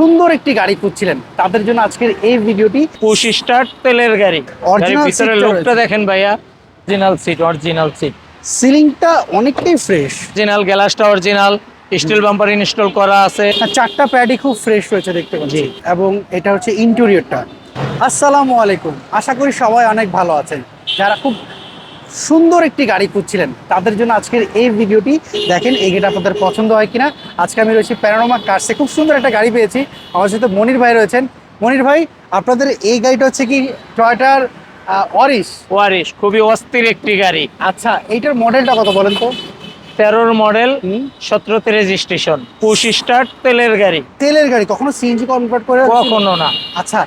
সুন্দর একটি গাড়ি খুঁজছিলেন। তাদের জন্য আজকের এই ভিডিওটি পুশ স্টার্ট তেলের গাড়ি। ভিতরে টা লোকটা দেখেন ভাইয়া। অরিজিনাল সিট অরিজিনাল সিট সিলিংটা অনেকটাই ফ্রেশ অরিজিনাল গ্যালাসটা অরিজিনাল স্টিল বাম্পার ইনস্টল করা আছে। চারটা প্যাডই খুব ফ্রেশ রয়েছে দেখতে পাচ্ছি। এবং এটা হচ্ছে ইন্টেরিয়রটা আসসালামু আলাইকুম। আশা করি সবাই অনেক ভালো আছেন। যারা খুব সুন্দর একটি গাড়ি খুঁজছিলেন। তাদের জন্য আজকের এই ভিডিওটি দেখেন এই গাড়িটা আপনাদের পছন্দ হয় কিনা। আজকে আমি রয়েছি প্যারানোমা কার্সে খুব সুন্দর একটা গাড়ি পেয়েছি। আমার সাথে মনির ভাই রয়েছেন। মনির ভাই আপনাদের এই গাড়িটা হচ্ছে কি টয়টার অরিস ওয়ারিশ খুবই অস্থির একটি গাড়ি। আচ্ছা এইটার মডেলটা কত বলেন তো? তেরোর মডেল সতেরোতে রেজিস্ট্রেশন পুশ স্টার্ট তেলের গাড়ি। তেলের গাড়ি কখনো সিএনজি কনভার্ট করে কখনো না। আচ্ছা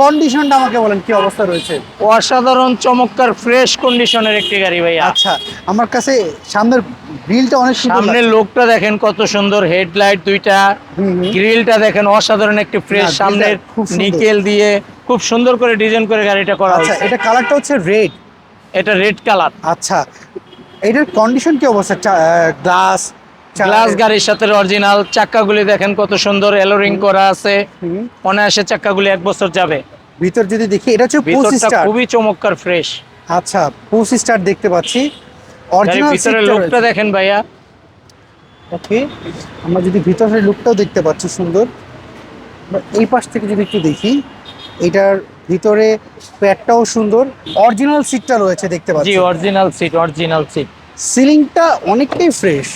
কন্ডিশনটা আমাকে বলেন কি অবস্থা রয়েছে? অসাধারণ চমৎকার ফ্রেশ কন্ডিশনের একটি গাড়ি ভাইয়া। আচ্ছা আমার কাছে সামনের গ্রিলটা অনেক সুন্দর সামনের লোকটা দেখেন কত সুন্দর হেডলাইট দুইটা। গ্রিলটা দেখেন অসাধারণ একটি ফ্রেশ সামনের খুব নিকেল দিয়ে খুব সুন্দর করে ডিজাইন করে গাড়িটা করা আচ্ছা হয়েছে। এটা কালারটা হচ্ছে রেড এটা রেড কালার আচ্ছা এটার কন্ডিশন কি অবস্থা? গ্লাস গ্লাস গাড়ির সাথে অরিজিনাল চাক্কাগুলি দেখেন কত সুন্দর এলোরিং করা আছে। অনায়াসে চাক্কাগুলি এক বছর যাবে। ভিতর যদি দেখি এটা হচ্ছে ভিতরটা স্টার। খুবই চমৎকার ফ্রেশ আচ্ছা পোস্ট স্টার দেখতে পাচ্ছি। অরিজিনাল ভিতরে লোকটা দেখেন ভাইয়া। ওকে আমরা যদি ভিতরের লুকটাও দেখতে পাচ্ছি সুন্দর। এই পাশ থেকে যদি একটু দেখি এটার ভিতরে প্যাডটাও সুন্দর। অরিজিনাল সিটটা রয়েছে দেখতে জি পাচ্ছি অরিজিনাল সিট অরিজিনাল সিট সিলিংটা অনেকটাই ফ্রেশ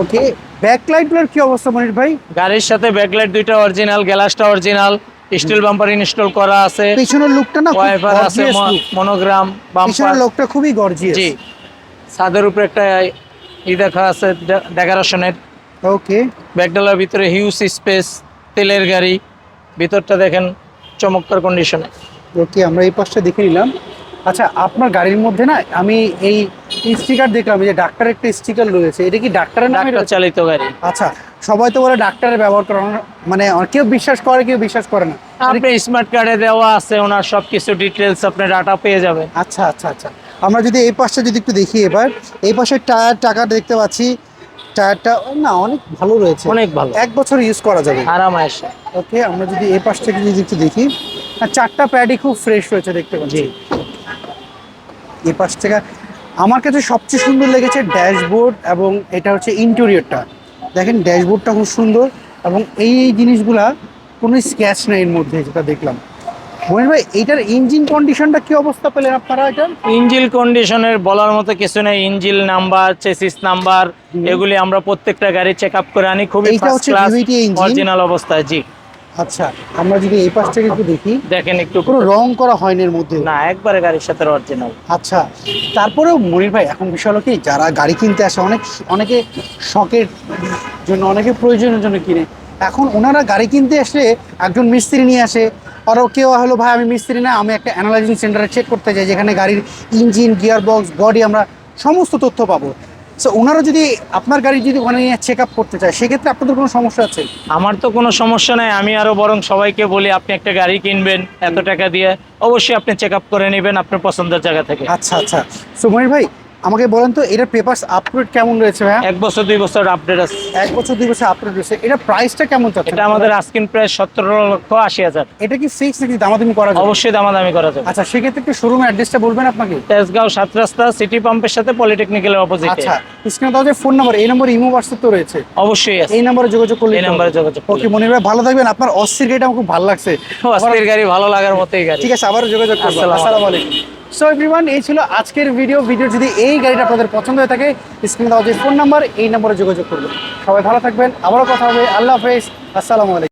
ওকে ব্যাকলাইটগুলোর কি অবস্থা মনির ভাই? গাড়ির সাথে ব্যাকলাইট দুইটা অরিজিনাল গ্যালাসটা অরিজিনাল স্টিল বাম্পার ইনস্টল করা আছে। পিছনের লুকটা না ওয়াইপার আছে মনোগ্রাম বাম্পার পিছনের লোকটা খুবই গর্জিয়াস জি ছাদের উপরে একটা ই দেখা আছে ডেকোরেশনের ওকে ব্যাগডালার ভিতরে হিউজ স্পেস তেলের গাড়ি। ভিতরটা দেখেন চমৎকার কন্ডিশনে ওকে আমরা এই পাশটা দেখে নিলাম। আচ্ছা আপনার গাড়ির মধ্যে না আমি এই স্টিকার দেখলাম যে ডাক্তারের একটা স্টিকার রয়েছে এটা কি ডাক্তারের নামে ডাক্তার চালিত গাড়ি। আচ্ছা সবাই তো বলে ডাক্তারের ব্যবহার করে। মানে কেউ বিশ্বাস করে কেউ বিশ্বাস করে না। আপনি স্মার্ট কার্ডে দেওয়া আছে ওনার সব কিছু ডিটেলস আপনি ডাটা পেয়ে যাবেন। আচ্ছা আচ্ছা আচ্ছা। আমরা যদি এই পাশটা যদি একটু দেখি এবার এই পাশে টায়ার টাকা দেখতে পাচ্ছি টায়ারটা না অনেক ভালো রয়েছে। অনেক ভালো। এক বছর ইউজ করা যাবে। আরামায়েশে। ওকে আমরা যদি এই পাশ থেকে যদি একটু দেখি। আর চারটা প্যাডই খুব ফ্রেশ রয়েছে দেখতে পাচ্ছি। এই পাশ থেকে আমার কাছে সবচেয়ে সুন্দর লেগেছে ড্যাশবোর্ড এবং এটা হচ্ছে ইন্টেরিয়রটা। দেখেন ড্যাশবোর্ডটা খুব সুন্দর এবং এই জিনিসগুলা কোনো স্ক্যাচ নেই এর মধ্যে যেটা দেখলাম। মনির ভাই এটার ইঞ্জিন কন্ডিশনটা কি অবস্থা পেলেন আপনারা এটার ইঞ্জিল কন্ডিশনের বলার মতো কিছু নেই। ইঞ্জিল নাম্বার চেসিস নাম্বার এগুলি আমরা প্রত্যেকটা গাড়ি চেক আপ করে আনি। খুবই ফার্স্ট ক্লাস অরিজিনাল অবস্থায় জি। আচ্ছা আমরা যদি এই পাশ থেকে একটু দেখি দেখেন একটু কোনো রং করা হয়নি এর মধ্যে। না একবারে গাড়ির সাথে অরিজিনাল আচ্ছা তারপরেও মনির ভাই এখন বিষয় হলো কি যারা গাড়ি কিনতে আসে অনেক অনেকে শখের জন্য অনেকে প্রয়োজনের জন্য কিনে। এখন ওনারা গাড়ি কিনতে আসলে একজন মিস্ত্রি নিয়ে আসে আরও কেউ হলো ভাই আমি মিস্ত্রি না আমি একটা অ্যানালাইজিং সেন্টারে চেক করতে চাই যেখানে গাড়ির ইঞ্জিন গিয়ার বক্স বডি আমরা সমস্ত তথ্য পাবো। সো ওনারা যদি আপনার গাড়ি যদি ওখানে নিয়ে চেক আপ করতে চায় সেক্ষেত্রে আপনাদের কোনো সমস্যা আছে? আমার তো কোনো সমস্যা নাই। আমি আরও বরং সবাইকে বলি আপনি একটা গাড়ি কিনবেন এত টাকা দিয়ে অবশ্যই আপনি চেক আপ করে নেবেন আপনার পছন্দের জায়গা থেকে। আচ্ছা আচ্ছা। সুময় ভাই আমাকে বলেন তো এটার পেপারস আপলোড কেমন রয়েছে ভাইয়া? এক বছর দুই বছর আপডেট আছে। এক বছর দুই বছর আপডেট রয়েছে। এটা প্রাইসটা কেমন চাচ্ছেন? এটা আমাদের আস্কিন প্রাইস সতেরো লক্ষ আশি হাজার। এটা কি ফিক্স নাকি দামাদামি করা যাবে অবশ্যই দামাদামি করা যাবে আচ্ছা সেক্ষেত্রে একটু শোরুম অ্যাড্রেসটা বলবেন আপনাকে? তেজগাঁও সাত রাস্তা সিটি পাম্পের সাথে পলিটেকনিক্যালের অপোজিটে আচ্ছা স্ক্রিনে দেওয়া যে ফোন নাম্বার এই নম্বর ইমো হোয়াটসঅ্যাপ তো রয়েছে। অবশ্যই আছে। এই নম্বরে যোগাযোগ করলে এই নাম্বারে যোগাযোগ ওকে মনির ভাই ভালো থাকবেন। আপনার অস্থির গাড়িটা আমার খুব ভালো লাগছে। অস্থির গাড়ি ভালো লাগার মতোই গাড়ি। ঠিক আছে আবারও যোগাযোগ করব। আসসালামু আলাইকুম। সো এভরিওয়ান এই ছিল আজকের ভিডিও ভিডিও যদি এই গাড়িটা আপনাদের পছন্দ হয়ে থাকে স্ক্রিনে দেওয়া যে ফোন নাম্বার এই নম্বরে যোগাযোগ করবেন। সবাই ভালো থাকবেন। আবারও কথা হবে। আল্লাহ হাফেজ। আসসালামু আলাইকুম।